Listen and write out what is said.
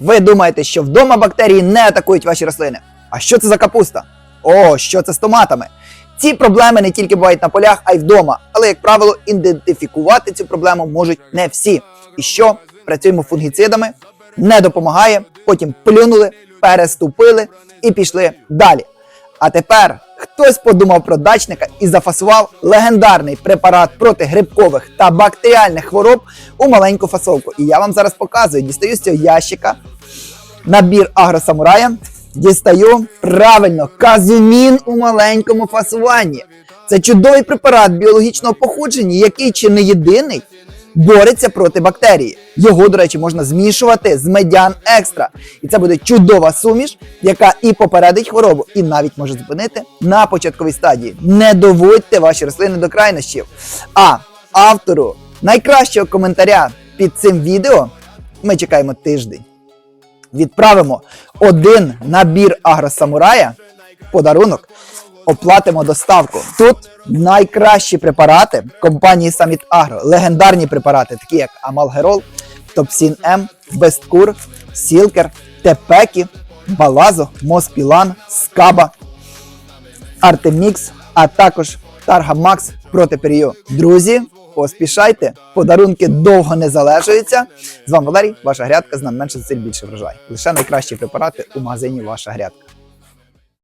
Ви думаєте, що вдома бактерії не атакують ваші рослини? А що це за капуста? О, що це з томатами? Ці проблеми не тільки бувають на полях, а й вдома. Але, як правило, ідентифікувати цю проблему можуть не всі. І що? Працюємо фунгіцидами, не допомагає, потім плюнули, переступили і пішли далі. А тепер хтось подумав про дачника і зафасував легендарний препарат проти грибкових та бактеріальних хвороб у маленьку фасовку. І я вам зараз показую, дістаю з цього ящика набір агросамурая. Дістаю правильно казюмін у маленькому фасуванні. Це чудовий препарат біологічного походження, який чи не єдиний бореться проти бактерії. Його, до речі, можна змішувати з медян екстра. І це буде чудова суміш, яка і попередить хворобу, і навіть може зупинити на початковій стадії. Не доводьте ваші рослини до крайнощів. А автору найкращого коментаря під цим відео ми чекаємо тиждень відправимо один набір агросамурая подарунок, оплатимо доставку. Тут найкращі препарати компанії Summit Agro, легендарні препарати, такі як Амалгерол, Топсін М, Бесткур, Сілкер, Тепекі, Балазо, Моспілан, Скаба, Артемікс, а також Таргамакс проти перію. Друзі, поспішайте, подарунки довго не залежуються. З вами Валерій, ваша грядка, з нами менше зусиль більше врожай. Лише найкращі препарати у магазині Ваша грядка.